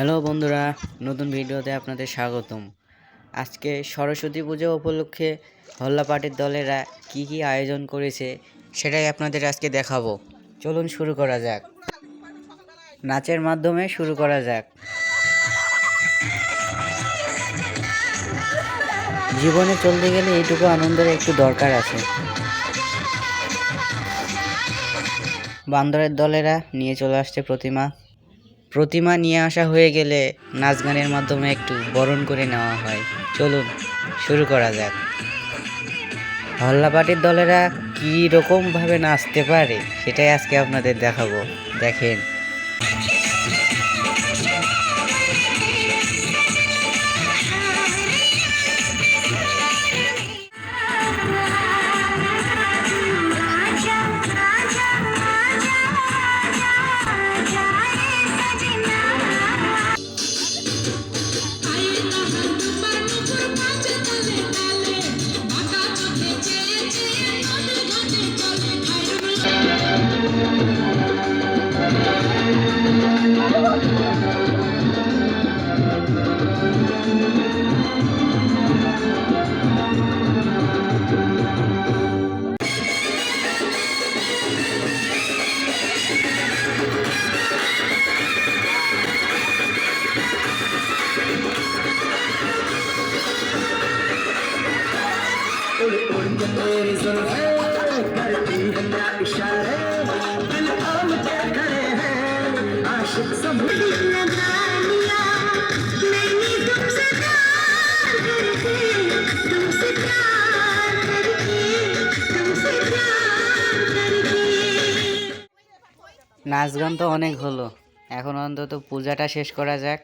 Hello বন্ধুরা, নতুন ভিডিওতে আপনাদের স্বাগতম। আজকে সরস্বতী পুজো উপলক্ষে হল্লা পার্টির দলেরা কি কি আয়োজন করেছে সেটাই আপনাদের আজকে দেখাবো। চলুন শুরু করা যাক। নাচের মাধ্যমে শুরু করা যাক। জীবনে চলতে গেলে এইটুকু আনন্দের একটু দরকার আছে। বান্দরের দলেরা নিয়ে চলে আসছে প্রতিমা। প্রতিমা নিয়ে আসা হয়ে গেলে নাচ গানের মাধ্যমে একটু বরণ করে নেওয়া হয়। চলুন, শুরু করা যাক। হল্লাপাটির দলেরা কী রকমভাবে নাচতে পারে, সেটাই আজকে আপনাদের দেখাবো। দেখেন जुल्फें करती है क्या इशारे दिल थाम के खड़े हैं आशिक सब लगा लिया मैंने तुमसे प्यार करके तुमसे प्यार करके तुमसे प्यार करके নাচ গান তো অনেক হলো এখন অন্তত পূজাটা শেষ করা যাক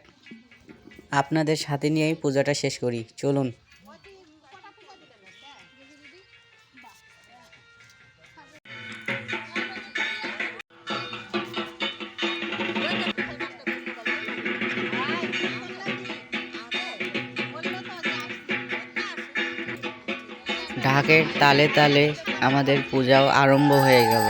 আপনাদের সাথে নিয়েই পূজাটা শেষ করি চলুন ঢাকের তালে তালে আমাদের পূজাও আরম্ভ হয়ে গেল।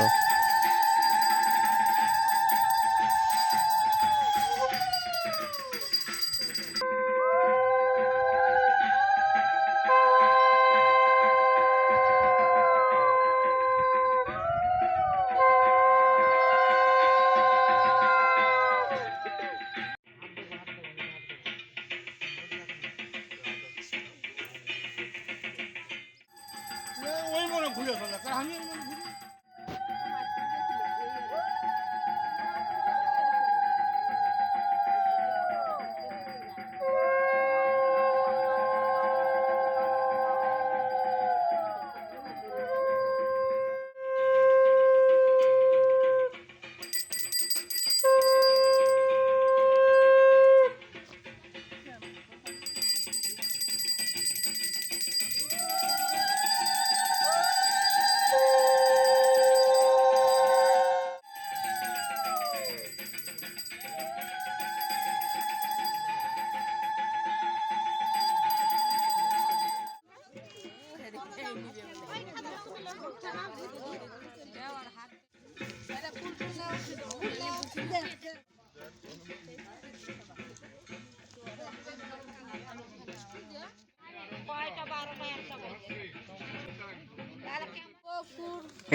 ঘুরে গেল আমি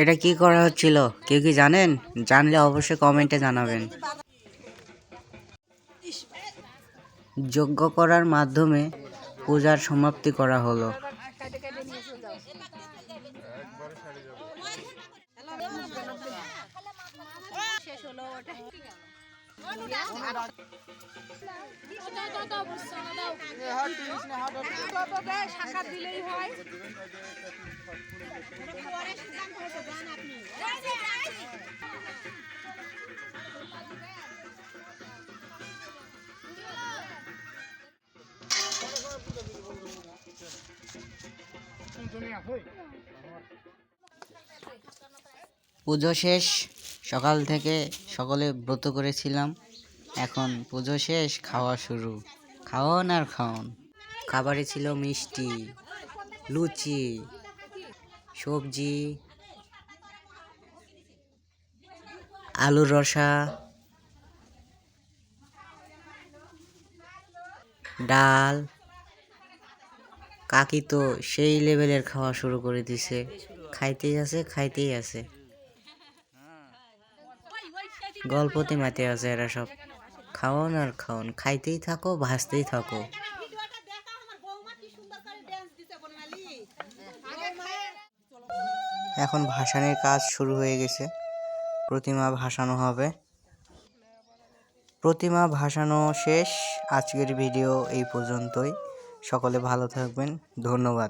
এটা কি করা হচ্ছিল? কেউ কি জানেন? জানলে অবশ্যই কমেন্টে জানাবেন। যজ্ঞ করার মাধ্যমে পূজার সমাপ্তি করা হলো। পুজো শেষ। সকাল থেকে সকলে ব্রত করেছিলাম। এখন পুজো শেষ, খাওয়া শুরু। খাওয়ান আর খাওয়ান খাবারে ছিল মিষ্টি, লুচি, সবজি, আলুর রসা, ডাল। কাকি তো সেই লেভেলের খাওয়া শুরু করে দিছে। খাইতেই আছে খাইতেই আছে। গল্পতে মাতে আছে এরা সব। খাওন আর খাওন, খাইতেই থাকো, ভাসতেই থাকো। এখন ভাসানের কাজ শুরু হয়ে গেছে। প্রতিমা ভাসানো হবে। প্রতিমা ভাসানো শেষ। আজকের ভিডিও এই পর্যন্তই। সকলে ভালো থাকবেন। ধন্যবাদ।